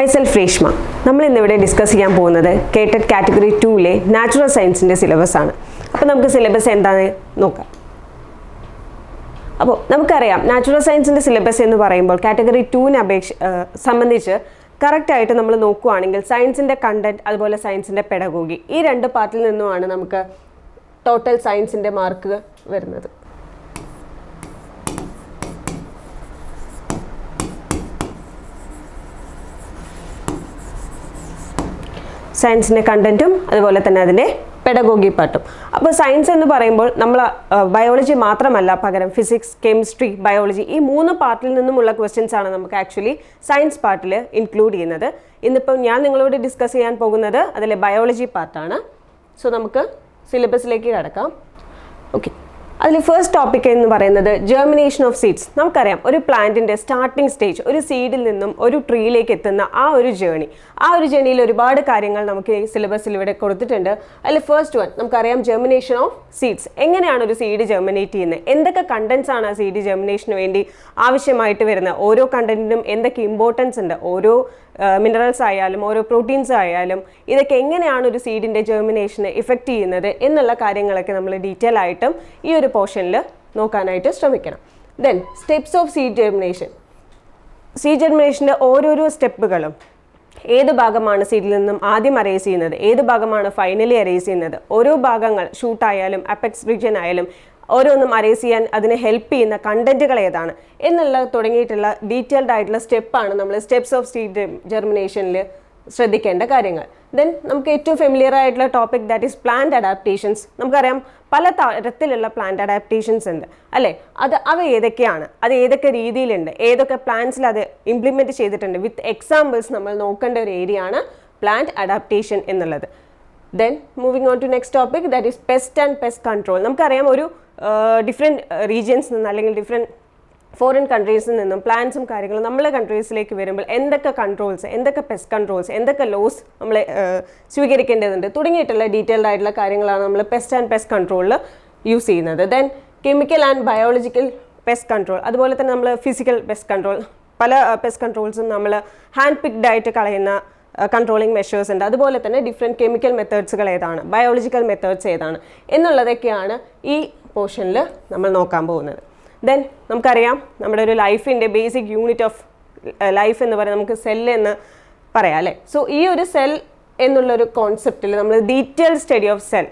Myself Reshma നമ്മൾ ഇന്നിവിടെ discuss ചെയ്യാൻ പോകുന്നത് കേട്ടഡ് കാറ്റഗറി ടൂവിലെ നാച്ചുറൽ സയൻസിന്റെ സിലബസ് ആണ്. അപ്പോൾ നമുക്ക് സിലബസ് എന്താണ് നോക്കാം. അപ്പോൾ നമുക്കറിയാം നാച്ചുറൽ സയൻസിന്റെ സിലബസ് എന്ന് പറയുമ്പോൾ കാറ്റഗറി ടൂവിനെ അപേക്ഷ സംബന്ധിച്ച് കറക്റ്റായിട്ട് നമ്മൾ നോക്കുകയാണെങ്കിൽ സയൻസിന്റെ കണ്ടന്റ് അതുപോലെ സയൻസിന്റെ പെടഗോഗി ഈ രണ്ട് പാർട്ടിൽ നിന്നുമാണ് നമുക്ക് ടോട്ടൽ സയൻസിന്റെ മാർക്ക് വരുന്നത്. സയൻസിന്റെ കണ്ടന്റും അതുപോലെ തന്നെ അതിന്റെ പെഡഗോഗി പാട്ടും. അപ്പോൾ സയൻസ് എന്ന് പറയുമ്പോൾ നമ്മൾ ബയോളജി മാത്രമല്ല പകരം ഫിസിക്സ് കെമിസ്ട്രി ബയോളജി ഈ മൂന്ന് പാർട്ടിൽ നിന്നുമുള്ള ക്വസ്റ്റ്യൻസ് ആണ് നമുക്ക് ആക്ച്വലി സയൻസ് പാർട്ടിൽ ഇൻക്ലൂഡ് ചെയ്യുന്നത്. ഇന്നിപ്പോൾ ഞാൻ നിങ്ങളോട് ഡിസ്കസ് ചെയ്യാൻ പോകുന്നത് അതിലെ ബയോളജി പാർട്ടാണ് സോ നമുക്ക് സിലബസിലേക്ക് കടക്കാം. ഓക്കെ അതിൽ ഫസ്റ്റ് ടോപ്പിക് എന്ന് പറയുന്നത് ജെർമിനേഷൻ ഓഫ് സീഡ്സ് നമുക്കറിയാം ഒരു പ്ലാന്റിന്റെ സ്റ്റാർട്ടിംഗ് സ്റ്റേജ് ഒരു സീഡിൽ നിന്നും ഒരു ട്രീയിലേക്ക് എത്തുന്ന ആ ഒരു ജേണി ആ ഒരു ജേണിയിൽ ഒരുപാട് കാര്യങ്ങൾ നമുക്ക് ഈ സിലബസിൽ ഇവിടെ കൊടുത്തിട്ടുണ്ട്. അതിൽ ഫസ്റ്റ് വൺ നമുക്കറിയാം ജെർമിനേഷൻ ഓഫ് സീഡ്സ് എങ്ങനെയാണ് ഒരു സീഡ് ജെർമിനേറ്റ് ചെയ്യുന്നത്? എന്തൊക്കെ കണ്ടൻസ് ആണ് ആ സീഡ് ജെർമിനേഷന് വേണ്ടി ആവശ്യമായിട്ട് വരുന്നത്? ഓരോ കണ്ടന്റിനും എന്തൊക്കെ ഇമ്പോർട്ടൻസ് ഉണ്ട്? ഓരോ മിനറൽസ് ആയാലും ഓരോ പ്രോട്ടീൻസ് ആയാലും ഇതൊക്കെ എങ്ങനെയാണ് ഒരു സീഡിന്റെ ജെർമിനേഷനെ ഇഫക്റ്റ് ചെയ്യുന്നത്? എന്നുള്ള കാര്യങ്ങളൊക്കെ നമ്മൾ ഡീറ്റെയിൽ ആയിട്ടും ഈ ഒരു പോർഷനിൽ നോക്കാനായിട്ട് ശ്രമിക്കണം. Then steps of seed germination seed ജെർമിനേഷന്റെ ഓരോരോ സ്റ്റെപ്പുകളും ഏത് ഭാഗമാണ് സീഡിൽ നിന്നും ആദ്യം അറേസ് ചെയ്യുന്നത് ഏത് ഭാഗമാണ് ഫൈനലി അറേസ് ചെയ്യുന്നത് ഓരോ ഭാഗങ്ങൾ ഷൂട്ടായാലും അപ്പെക്സ് റീജിയൻ ആയാലും ഓരോന്നും അറേസ് ചെയ്യാൻ അതിനെ ഹെൽപ്പ് ചെയ്യുന്ന കണ്ടന്റുകൾ ഏതാണ് എന്നുള്ള തുടങ്ങിയിട്ടുള്ള ഡീറ്റെയിൽഡ് ആയിട്ടുള്ള സ്റ്റെപ്പാണ് നമ്മൾ സ്റ്റെപ്സ് ഓഫ് സീഡ് ജെർമിനേഷനിൽ ശ്രദ്ധിക്കേണ്ട കാര്യങ്ങൾ. ദെൻ നമുക്ക് ഏറ്റവും ഫെമിലിയർ ആയിട്ടുള്ള topic that is plant adaptations നമുക്കറിയാം പല തരത്തിലുള്ള പ്ലാന്റ് അഡാപ്റ്റേഷൻസ് ഉണ്ട്. അല്ലേ? അത് അവ ഏതൊക്കെയാണ്? അത് ഏതൊക്കെ രീതിയിലുണ്ട്? ഏതൊക്കെ പ്ലാന്റ്സിൽ അത് ഇംപ്ലിമെന്റ് ചെയ്തിട്ടുണ്ട്? വിത്ത് എക്സാമ്പിൾസ് നമ്മൾ നോക്കേണ്ട ഒരു ഏരിയ ആണ് പ്ലാന്റ് അഡാപ്റ്റേഷൻ എന്നുള്ളത്. Then moving on to next topic that is pest and pest control നമുക്കറിയാം ഒരു ഡിഫറെന്റ് റീജിയൻസ് നിന്ന് അല്ലെങ്കിൽ ഡിഫറെന്റ് ഫോറിൻ കൺട്രീസിൽ നിന്നും പ്ലാൻസും കാര്യങ്ങളും നമ്മളെ കൺട്രീസിലേക്ക് വരുമ്പോൾ എന്തൊക്കെ കൺട്രോൾസ് എന്തൊക്കെ പെസ്റ്റ് കൺട്രോൾസ് എന്തൊക്കെ ലോസ് നമ്മൾ സ്വീകരിക്കേണ്ടതുണ്ട് തുടങ്ങിയിട്ടുള്ള ഡീറ്റെയിൽഡ് ആയിട്ടുള്ള കാര്യങ്ങളാണ് നമ്മൾ പെസ്റ്റ് ആൻഡ് പെസ്റ്റ് കൺട്രോളിൽ യൂസ് ചെയ്യുന്നത്. Then chemical and biological pest control അതുപോലെ തന്നെ നമ്മൾ ഫിസിക്കൽ പെസ്റ്റ് കൺട്രോൾ പല പെസ്റ്റ് കൺട്രോൾസും നമ്മൾ ഹാൻഡ് പിക്ഡ് ആയിട്ട് കളയുന്ന കൺട്രോളിങ് മെഷേഴ്സ് ഉണ്ട്. അതുപോലെ തന്നെ ഡിഫറെന്റ് കെമിക്കൽ മെത്തേഡ്സുകൾ ഏതാണ് ബയോളജിക്കൽ മെത്തേഡ്സ് ഏതാണ് എന്നുള്ളതൊക്കെയാണ് ഈ പോർഷനിൽ നമ്മൾ നോക്കാൻ പോകുന്നത്. ദെൻ നമുക്കറിയാം നമ്മുടെ ഒരു ലൈഫിന്റെ ബേസിക് യൂണിറ്റ് ഓഫ് ലൈഫ് എന്ന് പറയുന്നത് നമുക്ക് സെൽ എന്ന് പറയാം അല്ലേ? സോ ഈ ഒരു സെൽ എന്നുള്ളൊരു കോൺസെപ്റ്റിൽ നമ്മൾ ഡീറ്റെയിൽ സ്റ്റഡി ഓഫ് സെൽ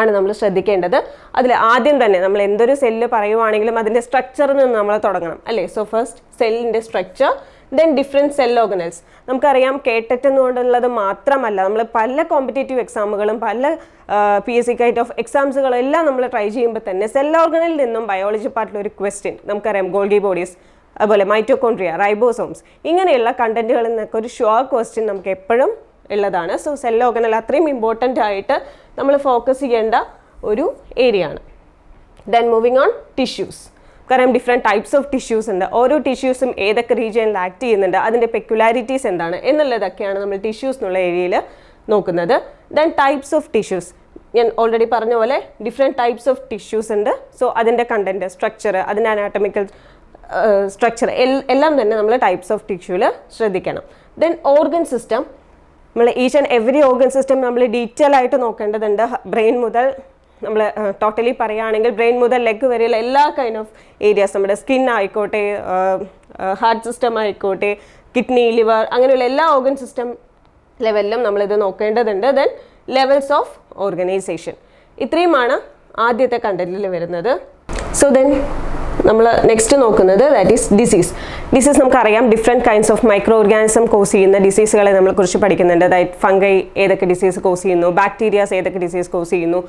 ആണ് നമ്മൾ ശ്രദ്ധിക്കേണ്ടത്. അതിൽ ആദ്യം തന്നെ നമ്മൾ എന്തൊരു സെല്ല് പറയുവാണെങ്കിലും അതിന്റെ സ്ട്രക്ചറിൽ നിന്ന് നമ്മൾ തുടങ്ങണം അല്ലേ? സോ ഫസ്റ്റ് സെല്ലിന്റെ structure then different cell organelles നമുക്കറിയാം കേട്ടറ്റ് എന്നുകൊണ്ടുള്ളത് മാത്രമല്ല നമ്മൾ പല കോമ്പറ്റേറ്റീവ് എക്സാമുകളും പല പി എസ് സി കൈറ്റ് ഓഫ് എക്സാംസുകളും എല്ലാം നമ്മൾ ട്രൈ ചെയ്യുമ്പോൾ തന്നെ സെൽ ഓർഗനിൽ നിന്നും ബയോളജി പാർട്ടിലൊരു ക്വസ്റ്റ്യൻ നമുക്കറിയാം ഗോൾഡി ബോഡീസ് അതുപോലെ മൈറ്റോകോൺട്രിയ റൈബോസോംസ് ഇങ്ങനെയുള്ള കണ്ടന്റുകളിൽ നിന്നൊക്കെ ഒരു ഷുവർ ക്വസ്റ്റ്യൻ നമുക്ക് എപ്പോഴും ഉള്ളതാണ്. സോ സെൽ ഓർഗനൽ അത്രയും ഇമ്പോർട്ടന്റ് ആയിട്ട് നമ്മൾ ഫോക്കസ് ചെയ്യേണ്ട ഒരു ഏരിയ ആണ്. ദെൻ മൂവിങ് ഓൺ ടിഷ്യൂസ് കാരണം ഡിഫറെന്റ് ടൈപ്സ് ഓഫ് ടിഷ്യൂസ് ഉണ്ട്. ഓരോ ടിഷ്യൂസും ഏതൊക്കെ റീജിയനിൽ ആക്ട് ചെയ്യുന്നുണ്ട് അതിന്റെ പെക്യുലാരിറ്റീസ് എന്താണ് എന്നുള്ളതൊക്കെയാണ് നമ്മൾ ടിഷ്യൂസ് എന്നുള്ള ഏരിയയിൽ നോക്കുന്നത്. ദെൻ ടൈപ്സ് ഓഫ് ടിഷ്യൂസ് ഞാൻ ഓൾറെഡി പറഞ്ഞ പോലെ ഡിഫറെന്റ് ടൈപ്സ് ഓഫ് ടിഷ്യൂസ് ഉണ്ട്. സോ അതിന്റെ കണ്ടന്റ് സ്ട്രക്ചർ അതിന്റെ അനാട്ടമിക്കൽ സ്ട്രക്ചർ എല്ലാം തന്നെ നമ്മൾ ടൈപ്സ് ഓഫ് ടിഷ്യൂവിൽ ശ്രദ്ധിക്കണം. ദെൻ ഓർഗൻ സിസ്റ്റം നമ്മൾ each and every organ system നമ്മൾ ഡീറ്റെയിൽ ആയിട്ട് നോക്കേണ്ടതുണ്ട് ബ്രെയിൻ മുതൽ നമ്മൾ ടോട്ടലി പറയുകയാണെങ്കിൽ ബ്രെയിൻ മുതൽ ലെഗ് വരെയുള്ള എല്ലാ കൈൻഡ് ഓഫ് ഏരിയാസ് നമ്മുടെ സ്കിൻ ആയിക്കോട്ടെ ഹാർട്ട് സിസ്റ്റം ആയിക്കോട്ടെ കിഡ്നി ലിവർ അങ്ങനെയുള്ള എല്ലാ ഓർഗൻ സിസ്റ്റം ലെവലിലും നമ്മളിത് നോക്കേണ്ടതുണ്ട്. ദെൻ ലെവൽസ് ഓഫ് ഓർഗനൈസേഷൻ ഇത്രയുമാണ് ആദ്യത്തെ കണ്ടന്റിൽ വരുന്നത്. സോ ദെൻ നമ്മൾ നെക്സ്റ്റ് നോക്കുന്നത് ദാറ്റ് ഈസ് ഡിസീസ് ഡിസീസ് നമുക്കറിയാം different kinds of microorganism cause ചെയ്യുന്ന ഡിസീസുകളെ നമ്മൾ കുറിച്ച് പഠിക്കുന്നുണ്ട്. അതായത് ഫംഗൈ ഏതൊക്കെ ഡിസീസ് കോസ് ചെയ്യുന്നു ബാക്ടീരിയാസ് ഏതൊക്കെ ഡിസീസ് കോസ് ചെയ്യുന്നു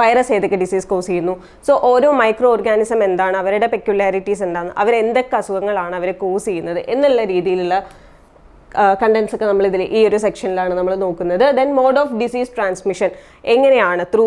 വൈറസ് ഏതൊക്കെ ഡിസീസ് കോസ് ചെയ്യുന്നു. സോ ഓരോ മൈക്രോ ഓർഗാനിസം എന്താണ് അവരുടെ പെക്യുലാരിറ്റീസ് എന്താണ് അവരെന്തൊക്കെ അസുഖങ്ങളാണ് അവർ കോസ് ചെയ്യുന്നത് എന്നുള്ള രീതിയിലുള്ള കണ്ടൻസ് ഒക്കെ നമ്മൾ ഇതിൽ ഈ ഒരു സെക്ഷനിലാണ് നമ്മൾ നോക്കുന്നത്. Then mode of disease transmission എങ്ങനെയാണ്? ത്രൂ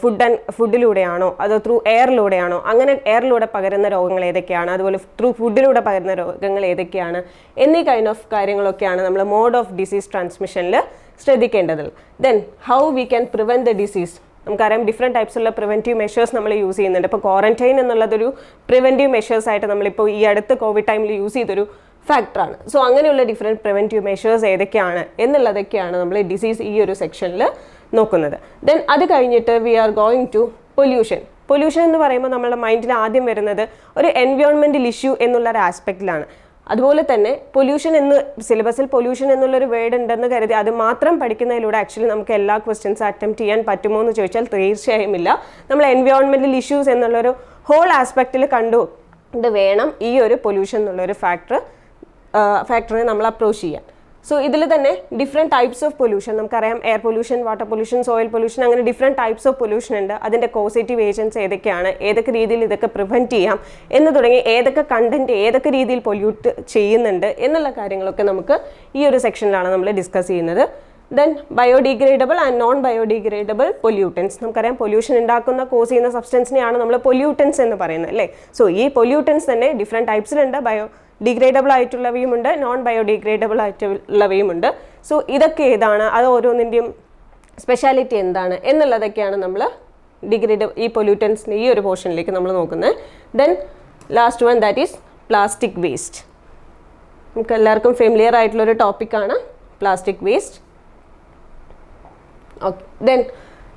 ഫുഡ് ആൻഡ് ഫുഡിലൂടെയാണോ അതോ ത്രൂ എയറിലൂടെയാണോ അങ്ങനെ എയറിലൂടെ പകരുന്ന രോഗങ്ങൾ ഏതൊക്കെയാണ്? അതുപോലെ ത്രൂ ഫുഡിലൂടെ പകരുന്ന രോഗങ്ങൾ ഏതൊക്കെയാണ്? എന്നീ കൈൻഡ് ഓഫ് കാര്യങ്ങളൊക്കെയാണ് നമ്മൾ മോഡ് ഓഫ് ഡിസീസ് ട്രാൻസ്മിഷനിൽ ശ്രദ്ധിക്കേണ്ടത്. Then how we can prevent the disease നമുക്കറിയാം ഡിഫറെന്റ് ടൈപ്സുള്ള പ്രിവെന്റീവ് മെഷേഴ്സ് നമ്മൾ യൂസ് ചെയ്യുന്നുണ്ട്. ഇപ്പോൾ ക്വാറന്റൈൻ എന്നുള്ളതൊരു പ്രിവെന്റീവ് മെഷേഴ്സ് ആയിട്ട് നമ്മളിപ്പോൾ ഈ അടുത്ത് കോവിഡ് ടൈമിൽ യൂസ് ചെയ്തൊരു ഫാക്ടറാണ് സോ അങ്ങനെയുള്ള ഡിഫറെന്റ് പ്രിവെന്റീവ് മെഷേഴ്സ് ഏതൊക്കെയാണ് എന്നുള്ളതൊക്കെയാണ് നമ്മൾ ഡിസീസ് ഈ ഒരു സെക്ഷനിൽ നോക്കുന്നത്. ദെൻ അത് കഴിഞ്ഞിട്ട് we are going to pollution pollution എന്ന് പറയുമ്പോൾ നമ്മുടെ മൈൻഡിൽ ആദ്യം വരുന്നത് ഒരു എൻവയോൺമെന്റൽ ഇഷ്യൂ എന്നുള്ള ഒരു ആസ്പെക്റ്റിലാണ് അതുപോലെ തന്നെ പൊല്യൂഷൻ എന്ന് സിലബസിൽ പൊല്യൂഷൻ എന്നുള്ളൊരു വേർഡ് ഉണ്ടെന്ന് കരുതി അത് മാത്രം പഠിക്കുന്നതിലൂടെ ആക്ച്വലി നമുക്ക് എല്ലാ ക്വസ്റ്റ്യൻസ് അറ്റംപ്റ്റ് ചെയ്യാൻ പറ്റുമോ എന്ന് ചോദിച്ചാൽ തീർച്ചയായും ഇല്ല. നമ്മൾ എൻവയോൺമെന്റൽ ഇഷ്യൂസ് എന്നുള്ളൊരു ഹോൾ ആസ്പെക്റ്റിൽ കണ്ടു. ഇത് വേണം ഈ ഒരു പൊല്യൂഷൻ എന്നുള്ളൊരു ഫാക്ടർ ഫാക്ടറിനെ നമ്മൾ അപ്രോച്ച് ചെയ്യാം. സോ ഇതിൽ തന്നെ ഡിഫറെന്റ് ടൈപ്സ് ഓഫ് പൊല്യൂഷൻ നമുക്കറിയാം. Air pollution water pollution soil pollution അങ്ങനെ ഡിഫറെന്റ് ടൈപ്സ് ഓഫ് പൊല്യൂഷൻ ഉണ്ട്. അതിന്റെ കോസേറ്റീവ് ഏജൻസ് ഏതൊക്കെയാണ്? ഏതൊക്കെ രീതിയിൽ ഇതൊക്കെ പ്രിവെന്റ് ചെയ്യാം? എന്ന് തുടങ്ങി ഏതൊക്കെ കണ്ടന്റ് ഏതൊക്കെ രീതിയിൽ പൊല്യൂട്ട് ചെയ്യുന്നുണ്ട്? എന്നുള്ള കാര്യങ്ങളൊക്കെ നമുക്ക് ഈ ഒരു സെക്ഷനിലാണ് നമ്മൾ ഡിസ്കസ് ചെയ്യുന്നത്. Then biodegradable and non biodegradable pollutants നമുക്കറിയാം പൊല്യൂഷൻ ഉണ്ടാക്കുന്ന കോസ് ചെയ്യുന്ന സബ്സ്റ്റൻസിനെയാണ് നമ്മൾ പൊല്യൂട്ടൻസ് എന്ന് പറയുന്നത് അല്ലേ? സോ ഈ പൊല്യൂട്ടൻസ് തന്നെ ഡിഫറെന്റ് ടൈപ്സിലുണ്ട് ബയോ ഡിഗ്രേഡബിൾ ആയിട്ടുള്ളവയുമുണ്ട് നോൺ ബയോഡിഗ്രേഡബിൾ ആയിട്ടുള്ളവയുമുണ്ട്. സോ ഇതൊക്കെ ഏതാണ്? അത് ഓരോന്നിന്റെയും സ്പെഷ്യാലിറ്റി എന്താണ്? എന്നുള്ളതൊക്കെയാണ് നമ്മൾ ഡിഗ്രേഡ് ഈ പൊല്യൂട്ടൻസിന്റെ ഈ ഒരു പോർഷനിലേക്ക് നമ്മൾ നോക്കുന്നത്. Then last one that is plastic waste നമുക്ക് എല്ലാവർക്കും ഫെമിലിയർ ആയിട്ടുള്ളൊരു ടോപ്പിക്കാണ് പ്ലാസ്റ്റിക് വേസ്റ്റ് ഓക്കെ ദെൻ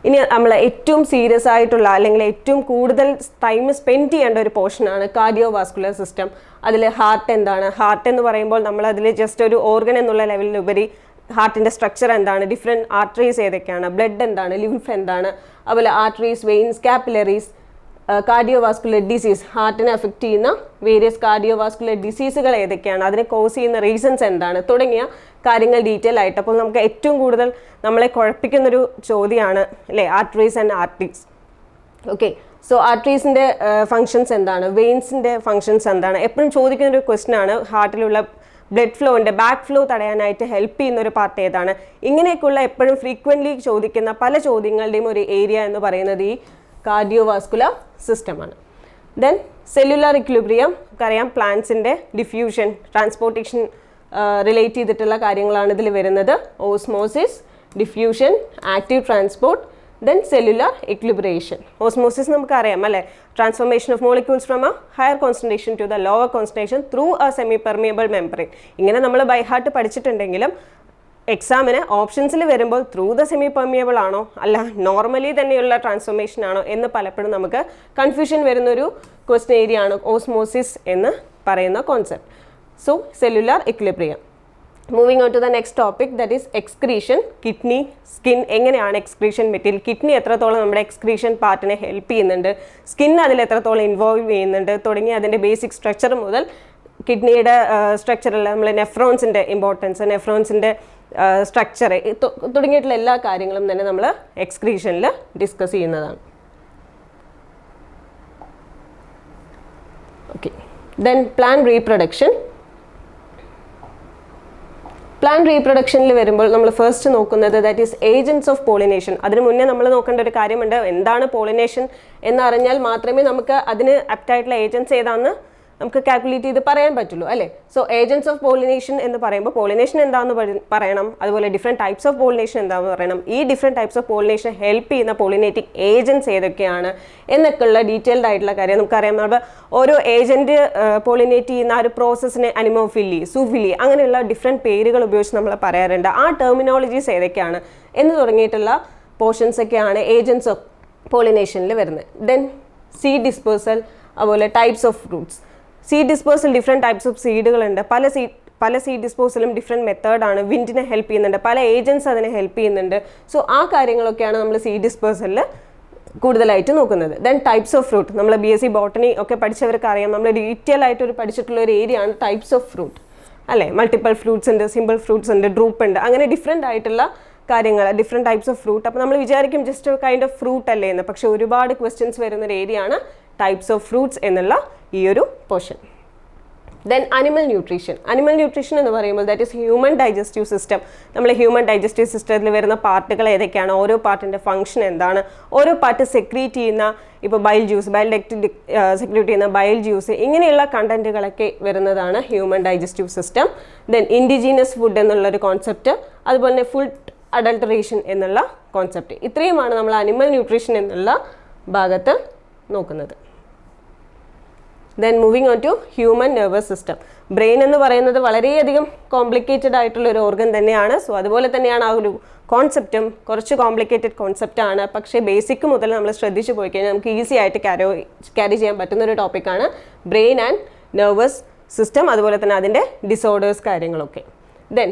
ഇനി നമ്മൾ ഏറ്റവും സീരിയസ് ആയിട്ടുള്ള അല്ലെങ്കിൽ ഏറ്റവും കൂടുതൽ ടൈം സ്പെൻഡ് ചെയ്യേണ്ട ഒരു പോർഷനാണ് കാർഡിയോ വാസ്കുലർ സിസ്റ്റം അതിൽ ഹാർട്ട് എന്താണ്? ഹാർട്ട് എന്ന് പറയുമ്പോൾ നമ്മൾ അതിൽ ജസ്റ്റ് ഒരു ഓർഗൻ എന്നുള്ള ലെവലിലുപരി ഹാർട്ടിന്റെ സ്ട്രക്ചർ എന്താണ്? ഡിഫറെന്റ് ആർട്ടറീസ് ഏതൊക്കെയാണ്? ബ്ലഡ് എന്താണ്? ലിംഫ് എന്താണ്? അതുപോലെ arteries veins capillaries cardiovascular disease ഹാർട്ടിനെ affect ചെയ്യുന്ന വേരിയസ് കാർഡിയോവാസ്കുലർ ഡിസീസുകൾ ഏതൊക്കെയാണ്? അതിനെ കോസ് ചെയ്യുന്ന റീസൺസ് എന്താണ്? തുടങ്ങിയ കാര്യങ്ങൾ ഡീറ്റെയിൽ ആയിട്ട് അപ്പോൾ നമുക്ക് ഏറ്റവും കൂടുതൽ നമ്മളെ കുഴപ്പിക്കുന്നൊരു ചോദ്യമാണ് അല്ലേ? ആർട്ടറീസ് ആൻഡ് ആർട്ടിക്സ് ഓക്കെ സോ ആർട്ടറീസിന്റെ ഫങ്ഷൻസ് എന്താണ്? വെയിൻസിന്റെ ഫങ്ഷൻസ് എന്താണ്? എപ്പോഴും ചോദിക്കുന്ന ഒരു ക്വസ്റ്റ്യൻ ആണ് ഹാർട്ടിലുള്ള ബ്ലഡ് ഫ്ലോന്റെ ബാക്ക് ഫ്ലോ തടയാനായിട്ട് ഹെൽപ്പ് ചെയ്യുന്ന ഒരു പാർട്ട് ഏതാണ്? ഇങ്ങനെയൊക്കെയുള്ള എപ്പോഴും ഫ്രീക്വന്റ്ലി ചോദിക്കുന്ന പല ചോദ്യങ്ങളുടെയും ഒരു ഏരിയ എന്ന് പറയുന്നത് ഈ കാർഡിയോവാസ്കുലർ സിസ്റ്റമാണ് ദെൻ സെല്ലുലാർ ഇക്വിലിബ്രിയം നമുക്കറിയാം പ്ലാന്റ്സിന്റെ ഡിഫ്യൂഷൻ ട്രാൻസ്പോർട്ടേഷൻ റിലേറ്റ് ചെയ്തിട്ടുള്ള കാര്യങ്ങളാണ് ഇതിൽ വരുന്നത്. Osmosis diffusion active transport then cellular equilibration osmosis നമുക്കറിയാം അല്ലേ? Transformation of molecules from a higher concentration to the lower concentration through a semi permeable membrane ഇങ്ങനെ നമ്മൾ ബൈഹാർട്ട് പഠിച്ചിട്ടുണ്ടെങ്കിലും എക്സാമിന് ഓപ്ഷൻസിൽ വരുമ്പോൾ ത്രൂ ദ സെമി പെർമിയബിൾ ആണോ? അല്ല നോർമലി തന്നെയുള്ള ട്രാൻസ്ഫോർമേഷൻ ആണോ? എന്ന് പലപ്പോഴും നമുക്ക് കൺഫ്യൂഷൻ വരുന്നൊരു ക്വസ്റ്റൻ ഏരിയ ആണ് ഓസ്മോസിസ് എന്ന് പറയുന്ന concept so cellular equilibrium moving on to the next topic that is excretion kidney skin എങ്ങനെയാണ് എക്സ്ക്രീഷൻ മെറ്റീരിയൽ കിഡ്നി എത്രത്തോളം നമ്മുടെ എക്സ്ക്രീഷൻ പാർട്ടിനെ ഹെൽപ്പ് ചെയ്യുന്നുണ്ട്? സ്കിൻ അതിൽ എത്രത്തോളം ഇൻവോൾവ് ചെയ്യുന്നുണ്ട്? തുടങ്ങി അതിന്റെ ബേസിക് സ്ട്രക്ചർ മുതൽ കിഡ്നിയുടെ സ്ട്രക്ചറിൽ നമ്മൾ നെഫ്രോൺസിന്റെ ഇമ്പോർട്ടൻസ് നെഫ്രോൺസിന്റെ സ്ട്രക്ചർ തുടങ്ങിയിട്ടുള്ള എല്ലാ കാര്യങ്ങളും തന്നെ നമ്മൾ എക്സ്ക്രീഷനിൽ ഡിസ്കസ് ചെയ്യുന്നതാണ്. Okay then plant reproduction plant റീപ്രൊഡക്ഷനിൽ വരുമ്പോൾ നമ്മൾ ഫസ്റ്റ് നോക്കുന്നത് that is agents of pollination അതിന് മുന്നേ നമ്മൾ നോക്കേണ്ട ഒരു കാര്യമുണ്ട്. എന്താണ് പോളിനേഷൻ എന്നറിഞ്ഞാൽ മാത്രമേ നമുക്ക് അതിന് ആപ്റ്റായിട്ടുള്ള ഏജൻസ് ഏതാണെന്ന് നമുക്ക് കാൽക്കുലേറ്റ് ചെയ്ത് പറയാൻ പറ്റുള്ളൂ അല്ലേ? സോ ഏജൻസ് ഓഫ് പോളിനേഷൻ എന്ന് പറയുമ്പോൾ പോളിനേഷൻ എന്താണെന്ന് പറയണം അതുപോലെ ഡിഫറെന്റ് ടൈപ്സ് ഓഫ് പോളിനേഷൻ എന്താണെന്ന് പറയണം ഈ different types of pollination help ചെയ്യുന്ന പോളിനേറ്റിക് ഏജൻസ് ഏതൊക്കെയാണ് എന്നൊക്കെയുള്ള ഡീറ്റെയിൽഡ് ആയിട്ടുള്ള കാര്യം നമുക്കറിയാം. നമ്മൾ ഓരോ ഏജന്റ് പോളിനേറ്റ് ചെയ്യുന്ന ആ ഒരു പ്രോസസ്സിനെ അനിമോഫില്ലി സുഫിലി അങ്ങനെയുള്ള ഡിഫറെന്റ് പേരുകൾ ഉപയോഗിച്ച് നമ്മൾ പറയാറുണ്ട്. ആ ടെർമിനോളജീസ് ഏതൊക്കെയാണ് എന്ന് തുടങ്ങിയിട്ടുള്ള പോർഷൻസ് ഒക്കെയാണ് ഏജൻസ് ഓഫ് പോളിനേഷനിൽ വരുന്നത്. ദെൻ സീ ഡിസ്പേഴ്സൽ അതുപോലെ types of fruits seed disposal different types of സീഡുകളുണ്ട് പല സീഡ് പല സീഡ് ഡിസ്പോസലും ഡിഫറെന്റ് മെത്തേഡാണ് വിൻഡിനെ ഹെൽപ്പ് ചെയ്യുന്നുണ്ട്. പല ഏജൻസ് അതിനെ ഹെൽപ്പ് ചെയ്യുന്നുണ്ട്. സോ ആ കാര്യങ്ങളൊക്കെയാണ് നമ്മൾ സീഡ് ഡിസ്പോസലിൽ കൂടുതലായിട്ട് നോക്കുന്നത്. ദെൻ ടൈപ്സ് ഓഫ് ഫ്രൂട്ട് നമ്മൾ ബി എസ് സി ബോട്ടണി ഒക്കെ പഠിച്ചവർക്ക് അറിയാം നമ്മൾ ഡീറ്റെയിൽ ആയിട്ട് ഒരു പഠിച്ചിട്ടുള്ള ഒരു ഏരിയ ആണ് ടൈപ്സ് ഓഫ് ഫ്രൂട്ട് അല്ലേ? മൾട്ടിപ്പിൾ ഫ്രൂട്ട്സ് ഉണ്ട് സിമ്പിൾ ഫ്രൂട്ട്സ് ഉണ്ട് ഡ്രൂപ്പ് ഉണ്ട്. അങ്ങനെ ഡിഫറെന്റ് ആയിട്ടുള്ള കാര്യങ്ങൾ ഡിഫറെന്റ് ടൈപ്സ് ഓഫ് ഫ്രൂട്ട് അപ്പോൾ നമ്മൾ വിചാരിക്കും ജസ്റ്റ് കൈൻഡ് ഓഫ് ഫ്രൂട്ട് അല്ലേ എന്ന്. പക്ഷേ ഒരുപാട് ക്വസ്റ്റ്യൻസ് വരുന്ന ഒരു ഏരിയ ആണ് ടൈപ്സ് ഓഫ് ഫ്രൂട്ട്സ് എന്നുള്ള ഈ ഒരു portion then animal nutrition animal nutrition എന്ന് പറയുമ്പോൾ that is human digestive system നമ്മൾ ഹ്യൂമൻ ഡൈജസ്റ്റീവ് സിസ്റ്റത്തിൽ വരുന്ന പാർട്ടുകൾ ഏതൊക്കെയാണ്? ഓരോ പാർട്ടിന്റെ ഫംഗ്ഷൻ എന്താണ്? ഓരോ പാർട്ട് സെക്രീറ്റ് ചെയ്യുന്ന ഇപ്പോൾ bile juice bile duct secrete ചെയ്യുന്ന ബയൽ ജ്യൂസ് ഇങ്ങനെയുള്ള കണ്ടന്റുകളൊക്കെ വരുന്നതാണ് human digestive system then indigenous food എന്നുള്ളൊരു കോൺസെപ്റ്റ് അതുപോലെ തന്നെ ഫുഡ് അഡൾട്ടറേഷൻ എന്നുള്ള കോൺസെപ്റ്റ് ഇത്രയുമാണ് നമ്മൾ അനിമൽ ന്യൂട്രീഷൻ എന്നുള്ള ഭാഗത്ത് നോക്കുന്നത്. Then moving on to human nervous system brain എന്ന് പറയുന്നത് വളരെയധികം കോംപ്ലിക്കേറ്റഡ് ആയിട്ടുള്ള ഒരു ഓർഗൻ തന്നെയാണ്. സോ അതുപോലെ തന്നെയാണ് ആ ഒരു കോൺസെപ്റ്റും കുറച്ച് കോംപ്ലിക്കേറ്റഡ് കോൺസെപ്റ്റാണ് പക്ഷേ ബേസിക് മുതൽ നമ്മൾ ശ്രദ്ധിച്ചു പോയി കഴിഞ്ഞാൽ നമുക്ക് ഈസി ആയിട്ട് ക്യാരോ ക്യാരി ചെയ്യാൻ പറ്റുന്ന ഒരു ടോപ്പിക്കാണ് ബ്രെയിൻ ആൻഡ് നെർവസ് സിസ്റ്റം അതുപോലെ തന്നെ അതിന്റെ ഡിസോർഡേഴ്സ് കാര്യങ്ങളൊക്കെ. ദെൻ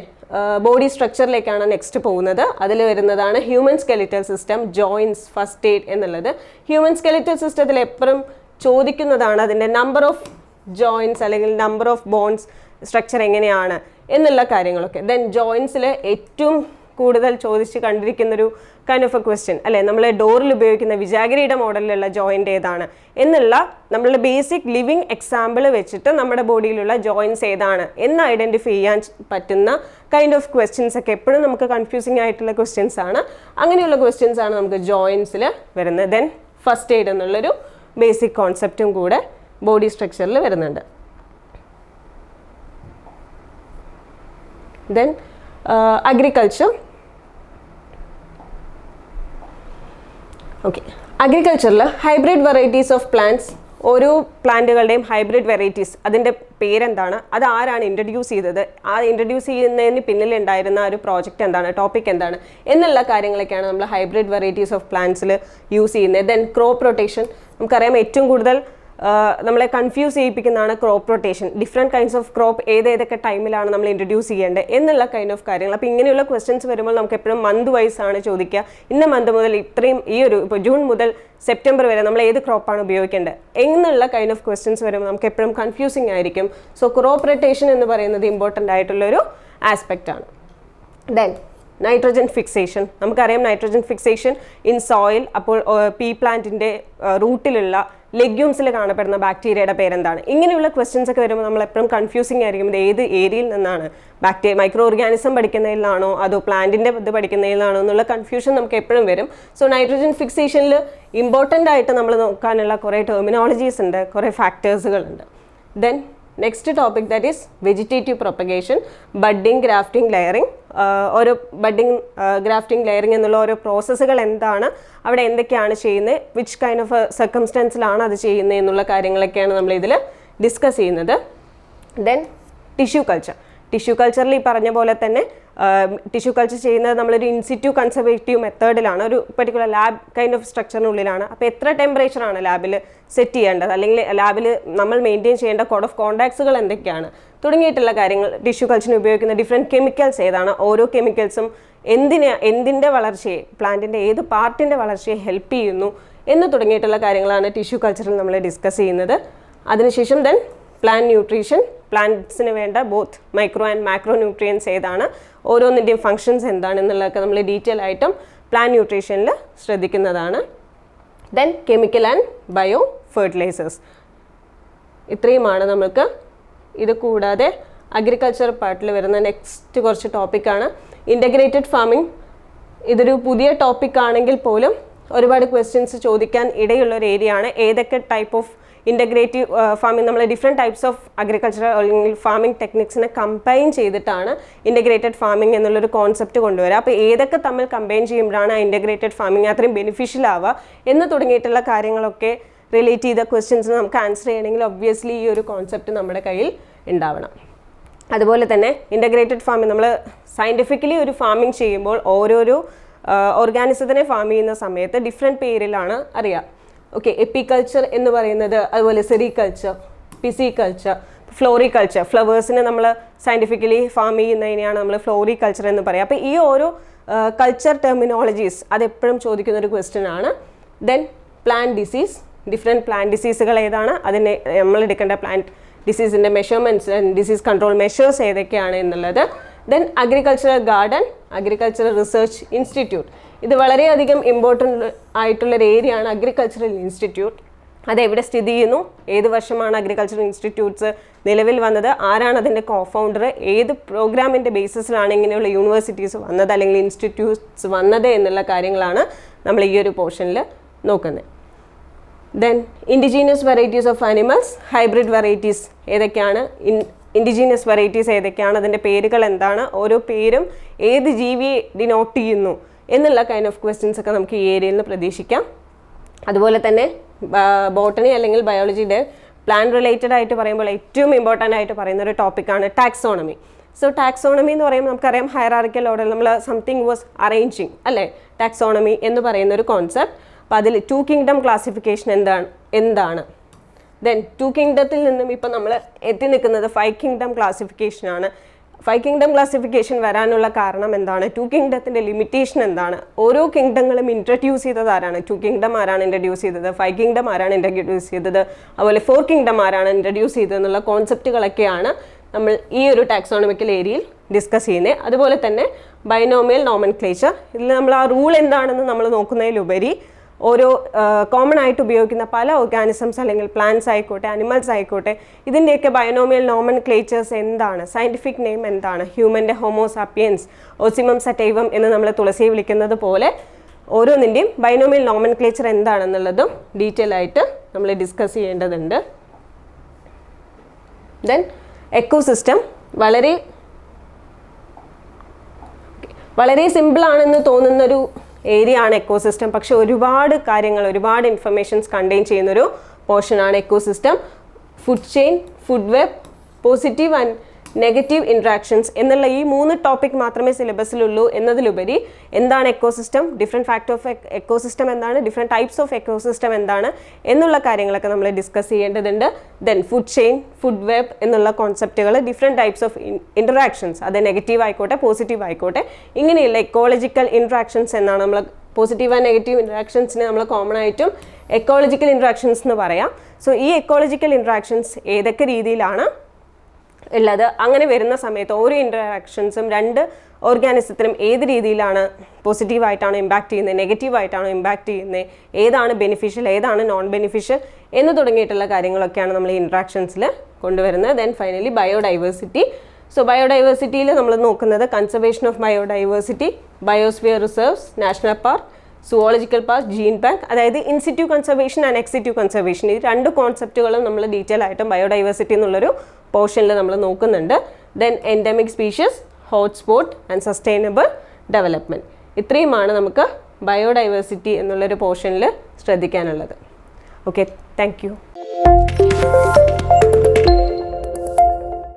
ബോഡി സ്ട്രക്ചറിലേക്കാണ് നെക്സ്റ്റ് പോകുന്നത്. അതിൽ വരുന്നതാണ് human skeletal system joints first aid എന്നുള്ളത്. ഹ്യൂമൻ സ്കെലിറ്റൽ സിസ്റ്റത്തിൽ എപ്പോഴും ചോദിക്കുന്നതാണ് അതിന്റെ നമ്പർ ഓഫ് ജോയിൻസ് അല്ലെങ്കിൽ നമ്പർ ഓഫ് ബോൺസ് സ്ട്രക്ചർ എങ്ങനെയാണ് എന്നുള്ള കാര്യങ്ങളൊക്കെ. ദെൻ ജോയിൻസിൽ ഏറ്റവും കൂടുതൽ ചോദിച്ച് കണ്ടിരിക്കുന്നൊരു കൈൻഡ് ഓഫ് എ ക്വസ്റ്റ്യൻ അല്ലെ? നമ്മളെ ഡോറിൽ ഉപയോഗിക്കുന്ന വിജാഗിരിയുടെ മോഡലിലുള്ള ജോയിന്റ് ഏതാണ്? എന്നുള്ള നമ്മളുടെ ബേസിക് ലിവിങ് എക്സാമ്പിൾ വെച്ചിട്ട് നമ്മുടെ ബോഡിയിലുള്ള ജോയിൻസ് ഏതാണ്? എന്ന് ഐഡന്റിഫൈ ചെയ്യാൻ പറ്റുന്ന കൈൻഡ് ഓഫ് ക്വസ്റ്റ്യൻസ് ഒക്കെ എപ്പോഴും നമുക്ക് കൺഫ്യൂസിങ് ആയിട്ടുള്ള ക്വസ്റ്റ്യൻസ് ആണ്. അങ്ങനെയുള്ള ക്വസ്റ്റ്യൻസ് ആണ് നമുക്ക് ജോയിൻസിൽ വരുന്നത്. ദെൻ ഫസ്റ്റ് എയ്ഡ് എന്നുള്ളൊരു ബേസിക് കോൺസെപ്റ്റും കൂടെ ബോഡി സ്ട്രക്ചറിൽ വരുന്നുണ്ട്. ദെൻ അഗ്രികൾച്ചർ ഓക്കെ അഗ്രികൾച്ചറിൽ ഹൈബ്രിഡ് വെറൈറ്റീസ് ഓഫ് പ്ലാന്റ്സ് ഓരോ പ്ലാന്റുകളുടെയും ഹൈബ്രിഡ് വെറൈറ്റീസ് അതിന്റെ പേരെന്താണ്? അത് ആരാണ് ഇൻട്രൊഡ്യൂസ് ചെയ്തത്? ആ ഇൻട്രൊഡ്യൂസ് ചെയ്യുന്നതിന് പിന്നിലുണ്ടായിരുന്ന ഒരു പ്രോജക്റ്റ് എന്താണ്? ടോപ്പിക് എന്താണ്? എന്നുള്ള കാര്യങ്ങളൊക്കെയാണ് നമ്മൾ ഹൈബ്രിഡ് വെറൈറ്റീസ് ഓഫ് പ്ലാന്റ്സിൽ യൂസ് ചെയ്യുന്നത്. ദെൻ ക്രോപ്പ് റൊട്ടേഷൻ നമുക്കറിയാം ഏറ്റവും കൂടുതൽ നമ്മളെ confuse ചെയ്യിപ്പിക്കുന്നതാണ് crop rotation different kinds of crop ഏതേതൊക്കെ ടൈമിലാണ് നമ്മൾ ഇൻട്രൊഡ്യൂസ് ചെയ്യേണ്ടത് എന്നുള്ള കൈൻഡ് ഓഫ് കാര്യങ്ങൾ. അപ്പോൾ ഇങ്ങനെയുള്ള ക്വസ്റ്റ്യൻസ് വരുമ്പോൾ നമുക്ക് എപ്പോഴും മന്ത് വൈസ് ആണ് ചോദിക്കുക. ഇന്ന മന്ത് മുതൽ ഇത്രയും ഈ ഒരു ഇപ്പോൾ ജൂൺ മുതൽ സെപ്റ്റംബർ വരെ നമ്മൾ ഏത് ക്രോപ്പാണ് ഉപയോഗിക്കേണ്ടത് എന്നുള്ള കൈൻഡ് ഓഫ് ക്വസ്റ്റ്യൻസ് വരുമ്പോൾ നമുക്ക് എപ്പോഴും കൺഫ്യൂസിങ് ആയിരിക്കും. സോ ക്രോപ്പ് റൊട്ടേഷൻ എന്ന് പറയുന്നത് ഇമ്പോർട്ടന്റ് ആയിട്ടുള്ളൊരു ആസ്പെക്റ്റാണ് ദെൻ നൈട്രജൻ ഫിക്സേഷൻ നമുക്കറിയാം നൈട്രജൻ ഫിക്സേഷൻ ഇൻ സോയിൽ അപ്പോൾ പീ പ്ലാന്റിന്റെ റൂട്ടിലുള്ള ലെഗ്യൂംസിൽ കാണപ്പെടുന്ന ബാക്ടീരിയയുടെ പേരെന്താണ്? ഇങ്ങനെയുള്ള ക്വസ്റ്റ്യൻസ് ഒക്കെ വരുമ്പോൾ നമ്മൾ എപ്പോഴും കൺഫ്യൂസിങ് ആയിരിക്കും ഇത് ഏത് ഏരിയയിൽ നിന്നാണ്? ബാക്ടീരിയ മൈക്രോ ഓർഗാനിസം പഠിക്കുന്നതിലാണോ? അതോ പ്ലാന്റിന്റെ ഇത് പഠിക്കുന്നതിലാണോ? എന്നുള്ള കൺഫ്യൂഷൻ നമുക്ക് എപ്പോഴും വരും. സോ നൈട്രജൻ ഫിക്സേഷനിൽ ഇമ്പോർട്ടന്റ് ആയിട്ട് നമ്മൾ നോക്കാനുള്ള കുറേ ടെർമിനോളജീസ് ഉണ്ട് കുറേ ഫാക്ടേഴ്സുകളുണ്ട് then next topic that is vegetative propagation budding grafting layering ഓരോ ബഡ്ഡിങ് ഗ്രാഫ്റ്റിംഗ് ലെയറിംഗ് എന്നുള്ള ഓരോ പ്രോസസ്സുകൾ എന്താണ്? അവിടെ എന്തൊക്കെയാണ് ചെയ്യുന്നത്? വിച്ച് കൈൻഡ് ഓഫ് സർക്കംസ്റ്റൻസിലാണ് അത് ചെയ്യുന്നത് എന്നുള്ള കാര്യങ്ങളൊക്കെയാണ് നമ്മൾ ഇതിൽ ഡിസ്കസ് ചെയ്യുന്നത്. ദെൻ ടിഷ്യൂ കൾച്ചർ ടിഷ്യൂ കൾച്ചറിൽ ഈ പറഞ്ഞ പോലെ തന്നെ ടിഷ്യൂ കൾച്ചർ ചെയ്യുന്നത് നമ്മളൊരു ഇൻസിറ്റ്യൂ കൺസർവേറ്റീവ് മെത്തേഡിലാണ് ഒരു പെർട്ടിക്കുലർ ലാബ് കൈൻഡ് ഓഫ് സ്ട്രക്ചറിനുള്ളിലാണ് അപ്പോൾ എത്ര ടെമ്പറേച്ചറാണ് ലാബിൽ സെറ്റ് ചെയ്യേണ്ടത്? അല്ലെങ്കിൽ ലാബിൽ നമ്മൾ മെയിന്റെയിൻ ചെയ്യേണ്ട കോഡ് ഓഫ് കോണ്ടാക്ട്സുകൾ എന്തൊക്കെയാണ്? തുടങ്ങിയിട്ടുള്ള കാര്യങ്ങൾ ടിഷ്യൂ കൾച്ചറിന് ഉപയോഗിക്കുന്ന ഡിഫറെന്റ് കെമിക്കൽസ് ഏതാണ്? ഓരോ കെമിക്കൽസും എന്തിനെ എന്തിന്റെ വളർച്ചയെ പ്ലാന്റിന്റെ ഏത് പാർട്ടിന്റെ വളർച്ചയെ ഹെൽപ്പ് ചെയ്യുന്നു? എന്ന് തുടങ്ങിയിട്ടുള്ള കാര്യങ്ങളാണ് ടിഷ്യൂ കൾച്ചറിൽ നമ്മൾ ഡിസ്കസ് ചെയ്യുന്നത്. അതിനുശേഷം ദെൻ പ്ലാന്റ് ന്യൂട്രീഷൻ പ്ലാന്റ്സിന് വേണ്ട both micro and macro nutrients ഏതാണ്? ഓരോന്നിന്റെയും ഫങ്ഷൻസ് എന്താണെന്നുള്ളതൊക്കെ നമ്മൾ ഡീറ്റെയിൽ ആയിട്ടും പ്ലാൻ ന്യൂട്രീഷനിൽ ശ്രദ്ധിക്കുന്നതാണ്. Then chemical and bio fertilizers ഇത്രയുമാണ് നമുക്ക് ഇത് കൂടാതെ അഗ്രികൾച്ചർ പാർട്ടിൽ വരുന്ന നെക്സ്റ്റ് കുറച്ച് ടോപ്പിക്കാണ് ഇന്റഗ്രേറ്റഡ് ഫാമിംഗ് ഇതൊരു പുതിയ ടോപ്പിക് ആണെങ്കിൽ പോലും ഒരുപാട് ക്വസ്റ്റ്യൻസ് ചോദിക്കാൻ ഇടയുള്ള ഒരു ഏരിയ ആണ്. ഏതൊക്കെ ടൈപ്പ് ഓഫ് ഇന്റഗ്രേറ്റീവ് ഫാമിംഗ് നമ്മൾ ഡിഫറെന്റ് ടൈപ്സ് ഓഫ് അഗ്രികൾച്ചറൽ അല്ലെങ്കിൽ ഫാമിംഗ് ടെക്നിക്സിനെ കമ്പൈൻ ചെയ്തിട്ടാണ് ഇന്റഗ്രേറ്റഡ് ഫാമിംഗ് എന്നുള്ളൊരു കോൺസെപ്റ്റ് കൊണ്ടുവരിക അപ്പോൾ ഏതൊക്കെ തമ്മിൽ കമ്പൈൻ ചെയ്യുമ്പോഴാണ് ആ ഇന്റഗ്രേറ്റഡ് ഫാമിംഗ് അത്രയും ബെനിഫിഷ്യൽ ആവുക എന്ന് തുടങ്ങിയിട്ടുള്ള കാര്യങ്ങളൊക്കെ റിലേറ്റ് ചെയ്ത ക്വസ്റ്റ്യൻസ് നമുക്ക് ആൻസർ ചെയ്യണമെങ്കിൽ ഒബ്വിയസ്ലി ഈ ഒരു കോൺസെപ്റ്റ് നമ്മുടെ കയ്യിൽ ഉണ്ടാവണം. അതുപോലെ തന്നെ ഇന്റഗ്രേറ്റഡ് ഫാമിംഗ് നമ്മൾ സയന്റിഫിക്കലി ഒരു ഫാമിംഗ് ചെയ്യുമ്പോൾ ഓരോരോ ഓർഗാനിസത്തിനെ ഫാം ചെയ്യുന്ന സമയത്ത് ഡിഫറെന്റ് പേരിലാണ് അറിയാം. ഓക്കെ എപ്പിക്കൾച്ചർ എന്ന് പറയുന്നത് അതുപോലെ സെറികൾച്ചർ പിസികൾച്ചർ ഫ്ലോറികൾച്ചർ ഫ്ലവേഴ്സിനെ നമ്മൾ സയന്റിഫിക്കലി ഫാം ചെയ്യുന്നതിനെയാണ് നമ്മൾ ഫ്ലോറികൾച്ചർ എന്ന് പറയുക അപ്പോൾ ഈ ഓരോ കൾച്ചർ ടെർമിനോളജീസ് അതെപ്പോഴും ചോദിക്കുന്ന ഒരു ക്വസ്റ്റ്യൻ ആണ്. Then plant disease different plant ഡിസീസുകൾ ഏതാണ്? അതിനെ നമ്മൾ എടുക്കേണ്ട പ്ലാന്റ് ഡിസീസിന്റെ മെഷർമെന്റ്സ് ഡിസീസ് കൺട്രോൾ മെഷേഴ്സ് ഏതൊക്കെയാണ് എന്നുള്ളത്. Then agricultural garden agricultural research institute ഇത് വളരെയധികം ഇമ്പോർട്ടന്റ് ആയിട്ടുള്ളൊരു ഏരിയ ആണ് അഗ്രികൾച്ചറൽ ഇൻസ്റ്റിറ്റ്യൂട്ട് അതെവിടെ സ്ഥിതി ചെയ്യുന്നു? ഏത് വർഷമാണ് അഗ്രികൾച്ചറൽ ഇൻസ്റ്റിറ്റ്യൂട്ട്സ് നിലവിൽ വന്നത്? ആരാണ് അതിന്റെ കോഫൗണ്ടർ ഏത് പ്രോഗ്രാമിന്റെ ബേസിസിലാണ് ഇങ്ങനെയുള്ള യൂണിവേഴ്സിറ്റീസ് വന്നത് അല്ലെങ്കിൽ ഇൻസ്റ്റിറ്റ്യൂട്ട്സ് വന്നത് എന്നുള്ള കാര്യങ്ങളാണ് നമ്മൾ ഈ ഒരു പോർഷനിൽ നോക്കുന്നത്. Then indigenous varieties of animals hybrid varieties ഏതൊക്കെയാണ്? ഇൻ ഇൻഡിജീനിയസ് വെറൈറ്റീസ് ഏതൊക്കെയാണ് അതിന്റെ പേരുകൾ എന്താണ് ഓരോ പേരും ഏത് ജീവിയെ ഡിനോട്ട് ചെയ്യുന്നു എന്നുള്ള കൈൻഡ് ഓഫ് ക്വസ്റ്റ്യൻസ് ഒക്കെ നമുക്ക് ഈ ഏരിയയിൽ നിന്ന് പ്രതീക്ഷിക്കാം. അതുപോലെ തന്നെ ബോട്ടണി അല്ലെങ്കിൽ ബയോളജിയുടെ പ്ലാൻ റിലേറ്റഡ് ആയിട്ട് പറയുമ്പോൾ ഏറ്റവും ഇമ്പോർട്ടന്റ് ആയിട്ട് പറയുന്ന ഒരു ടോപ്പിക്കാണ് ടാക്സോണമി സോ ടാക്സോണമി എന്ന് പറയുമ്പോൾ നമുക്കറിയാം ഹയറാർക്കൽ ഓർഡർ നമ്മൾ സംതിങ് വാസ് അറേഞ്ചിങ് അല്ലേ? ടാക്സോണമി എന്ന് പറയുന്ന ഒരു കോൺസെപ്റ്റ് അപ്പോൾ അതിൽ ടു കിങ്ഡം ക്ലാസിഫിക്കേഷൻ എന്താണ് എന്താണ്? ദെൻ ടു കിങ്ഡത്തിൽ നിന്നും ഇപ്പം നമ്മൾ എത്തി നിൽക്കുന്നത് ഫൈവ് കിങ്ഡം ക്ലാസിഫിക്കേഷനാണ് ഫൈവ് കിങ്ഡം ക്ലാസിഫിക്കേഷൻ വരാനുള്ള കാരണം എന്താണ്? ടു കിങ്ഡത്തിന്റെ ലിമിറ്റേഷൻ എന്താണ്? ഓരോ കിങ്ഡങ്ങളും ഇൻട്രഡ്യൂസ് ചെയ്തത് ആരാണ്? ടു കിങ്ഡം ആരാണ് ഇൻട്രഡ്യൂസ് ചെയ്തത്? ഫൈവ് കിങ്ഡം ആരാണ് ഇൻട്രഡ്യൂസ് ചെയ്തത്? അതുപോലെ ഫോർ കിങ്ഡം ആരാണ് ഇൻട്രഡ്യൂസ് ചെയ്തത് എന്നുള്ള കോൺസെപ്റ്റുകളൊക്കെയാണ് നമ്മൾ ഈ ഒരു ടാക്സോണമിക്കൽ ഏരിയയിൽ ഡിസ്കസ് ചെയ്യുന്നത് അതുപോലെ തന്നെ ബൈനോമിയൽ നോമൻ ക്ലേച്ചർ ഇതിൽ നമ്മൾ ആ റൂൾ എന്താണെന്ന് നമ്മൾ നോക്കുന്നതിലുപരി ഓരോ കോമൺ ആയിട്ട് ഉപയോഗിക്കുന്ന പല ഓർഗാനിസംസ് അല്ലെങ്കിൽ പ്ലാന്റ്സ് ആയിക്കോട്ടെ അനിമൽസ് ആയിക്കോട്ടെ ഇതിന്റെയൊക്കെ ബയോനോമിയൽ നോമൻ ക്ലേച്ചേഴ്സ് എന്താണ്? സയന്റിഫിക് നെയിം എന്താണ്? ഹ്യൂമന്റെ ഹോമോസാപ്പിയൻസ് ഓസിമം സറ്റൈവം എന്ന് നമ്മൾ തുളസിയെ വിളിക്കുന്നത് പോലെ ഓരോന്നിന്റെയും ബൈനോമിയൽ നോമൻ ക്ലേച്ചർ എന്താണെന്നുള്ളതും ഡീറ്റെയിൽ ആയിട്ട് നമ്മൾ ഡിസ്കസ് ചെയ്യേണ്ടതുണ്ട്. ദെൻ എക്കോസിസ്റ്റം വളരെ വളരെ സിമ്പിളാണെന്ന് തോന്നുന്നൊരു ഏരിയ ആണ് എക്കോസിസ്റ്റം പക്ഷെ ഒരുപാട് കാര്യങ്ങൾ ഒരുപാട് ഇൻഫർമേഷൻസ് കണ്ടെയ്ൻ ചെയ്യുന്നൊരു പോർഷനാണ് ecosystem food chain food web positive and negative interactions എന്നുള്ള ഈ മൂന്ന് ടോപ്പിക് മാത്രമേ സിലബസിലുള്ളൂ എന്നതിലുപരി എന്താണ് ecosystem different fact of ecosystem എന്താണ്? ഡിഫറെന്റ് ടൈപ്സ് ഓഫ് എക്കോസിസ്റ്റം എന്താണ്? എന്നുള്ള കാര്യങ്ങളൊക്കെ നമ്മൾ ഡിസ്കസ് ചെയ്യേണ്ടതുണ്ട്. Then food chain food web എന്നുള്ള concepts different types of interactions അത് നെഗറ്റീവ് ആയിക്കോട്ടെ പോസിറ്റീവ് ആയിക്കോട്ടെ. ഇങ്ങനെയുള്ള എക്കോളജിക്കൽ ഇൻട്രാക്ഷൻസ് എന്നാണ് നമ്മൾ പോസിറ്റീവ് ആൻഡ് നെഗറ്റീവ് ഇൻട്രാക്ഷൻസിനെ നമ്മൾ കോമൺ ആയിട്ടും എക്കോളജിക്കൽ ഇൻട്രാക്ഷൻസ് എന്ന് പറയാം. സോ ഈ എക്കോളജിക്കൽ ഇൻട്രാക്ഷൻസ് ഏതൊക്കെ രീതിയിലാണ് ഉള്ളത് അങ്ങനെ വരുന്ന സമയത്ത് ഓരോ ഇൻട്രാക്ഷൻസും രണ്ട് ഓർഗാനിസത്തിനും ഏത് രീതിയിലാണ് പോസിറ്റീവായിട്ടാണോ ഇമ്പാക്റ്റ് ചെയ്യുന്നത് നെഗറ്റീവായിട്ടാണോ ഇമ്പാക്റ്റ് ചെയ്യുന്നത് ഏതാണ് ബെനിഫിഷ്യൽ ഏതാണ് നോൺ ബെനിഫിഷ്യൽ എന്ന് തുടങ്ങിയിട്ടുള്ള കാര്യങ്ങളൊക്കെയാണ് നമ്മൾ ഈ ഇൻട്രാക്ഷൻസിൽ കൊണ്ടുവരുന്നത്. ദെൻ ഫൈനലി ബയോഡൈവേഴ്സിറ്റി സോ ബയോഡൈവേഴ്സിറ്റിയിൽ നമ്മൾ നോക്കുന്നത് conservation of biodiversity biosphere reserves national park zoological park gene bank അതായത് in situ conservation and ex situ conservation ഈ രണ്ട് കോൺസെപ്റ്റുകളും നമ്മൾ ഡീറ്റെയിൽ ആയിട്ടും ബയോഡൈവേഴ്സിറ്റി എന്നുള്ളൊരു പോർഷനിൽ നമ്മൾ നോക്കുന്നുണ്ട്. Then endemic species hotspot and sustainable development ഇത്രയുമാണ് നമുക്ക് ബയോഡൈവേഴ്സിറ്റി എന്നുള്ളൊരു പോർഷനിൽ ശ്രദ്ധിക്കാനുള്ളത്. Okay thank you